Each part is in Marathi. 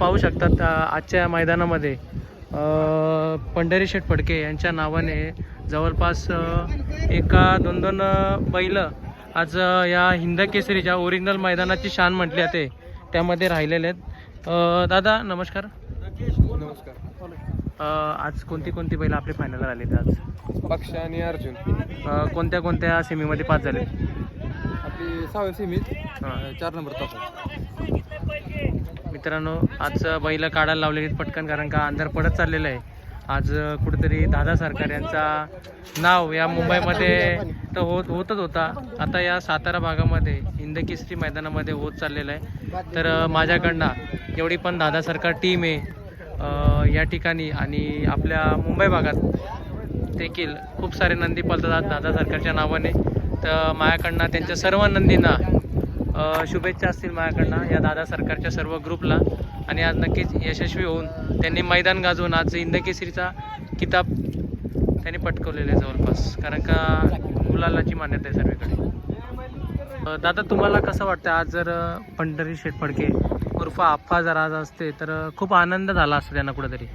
पाहू शकतात आजच्या मैदानामध्ये पंढरी शेठ फडके यांच्या नावाने जवळपास एका दोन दोन बैल आज या हिंद केसरीच्या ओरिजिनल मैदानाची शान म्हटली जाते त्यामध्ये राहिलेले आहेत. दादा नमस्कार. नमस्कार. आज कोणती कोणती बैल आपले फायनलला आले आज? पक्ष आणि अर्जुन. कोणत्या कोणत्या सेमीमध्ये पास झाले आपली सहाव्या सेमीत चार नंबर तास मित्रांनो आज बैल काढायला लावलेली पटकन कारण का अंधार पडत चाललेलं आहे. आज कुठेतरी दादा सरकार यांचा नाव या मुंबईमध्ये तर होत होतच होता. आता या सातारा भागामध्ये इंदकेसरी मैदानामध्ये होत चाललेलं आहे. तर माझ्याकडनं एवढी पण दादा सरकार टीम आहे. या ठिकाणी आणि आपल्या मुंबई भागात देखील खूप सारे नंदी पळतात दादा सरकारच्या नावाने. तर माझ्याकडनं त्यांच्या सर्व नंदींना शुभेच्छा असतील माझ्याकडनं या दादा सरकारच्या सर्व ग्रुपला. आणि आज नक्कीच यशस्वी होऊन त्यांनी मैदान गाजवून आज इंदकेसरीचा किताब त्यांनी पटकवलेला आहे जवळपास. कारण का गुलालाची मान्यता आहे सर्वीकडे. दादा तुम्हाला कसं वाटतं आज जर पंढरी शेठ फडके उर्फ आप्पा जर आज असते तर खूप आनंद झाला असता त्यांना कुठेतरी?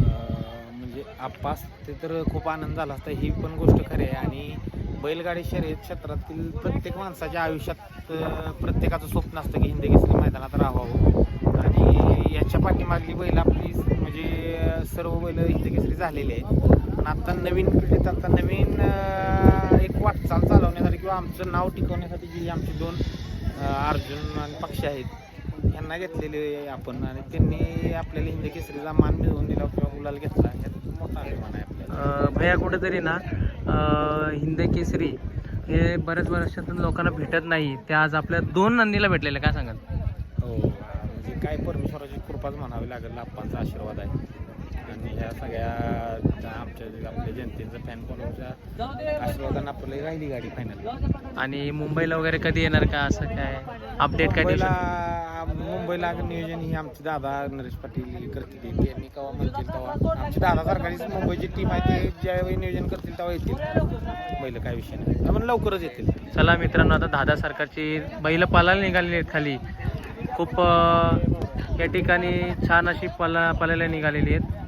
म्हणजे आप्पास ते तर खूप आनंद झाला असता ही पण गोष्ट खरी आहे. आणि बैलगाडी शर्यत क्षेत्रातील प्रत्येक माणसाच्या आयुष्यात प्रत्येकाचं स्वप्न असतं की हिंदकेसरी मैदानात राहावं. आणि याच्या पाठीमागली बैल आपली म्हणजे सर्व बैल हिंदकेसरी झालेली आहेत. पण आता नवीन पिढीत आता नवीन एक वाटचाल चालवण्यासाठी किंवा आमचं नाव टिकवण्यासाठी जी आमची दोन अर्जुन आणि पक्षी आहेत यांना घेतलेले आपण. आणि त्यांनी आपल्याला हिंदी केसरीचा मान मिळवून दिला किंवा गुलाल घेतला. यात मोठा अभिमान आहे आपल्याला. भैया कुठेतरी ना हिंद केसरी हे बऱ्याच वर्षातून लोकांना भेटत नाही. ते आज आपल्या दोन नंदीला भेटलेले काय सांगाल? हो म्हणजे काय परमेश्वराची कृपाच म्हणावी लागेल आप्पांचा आशीर्वाद आहे. आणि ह्या सगळ्या आमच्या आपल्या जनतेचं फॅन फॉलोच्या आशीर्वादानं आपल्याला राहिली गाडी फायनल आणि मुंबईला वगैरे कधी येणार का? असं काय अपडेट काय शकता? मुंबईला नियोजन ही आमचे दादा नरेश पाटील करतील त्यांनी केव्हा म्हणतील तेव्हा. आमची दादा सरकारीच मुंबईची टीम आहे ते ज्यावेळी नियोजन करतील तेव्हा येतील. बैल काय विषय नाही. आपण लवकरच येतील. चला मित्रांनो आता दादा सरकारची बैल पालायला निघालेली आहेत खाली. खूप या ठिकाणी छान अशी पला पालायला निघालेली आहेत.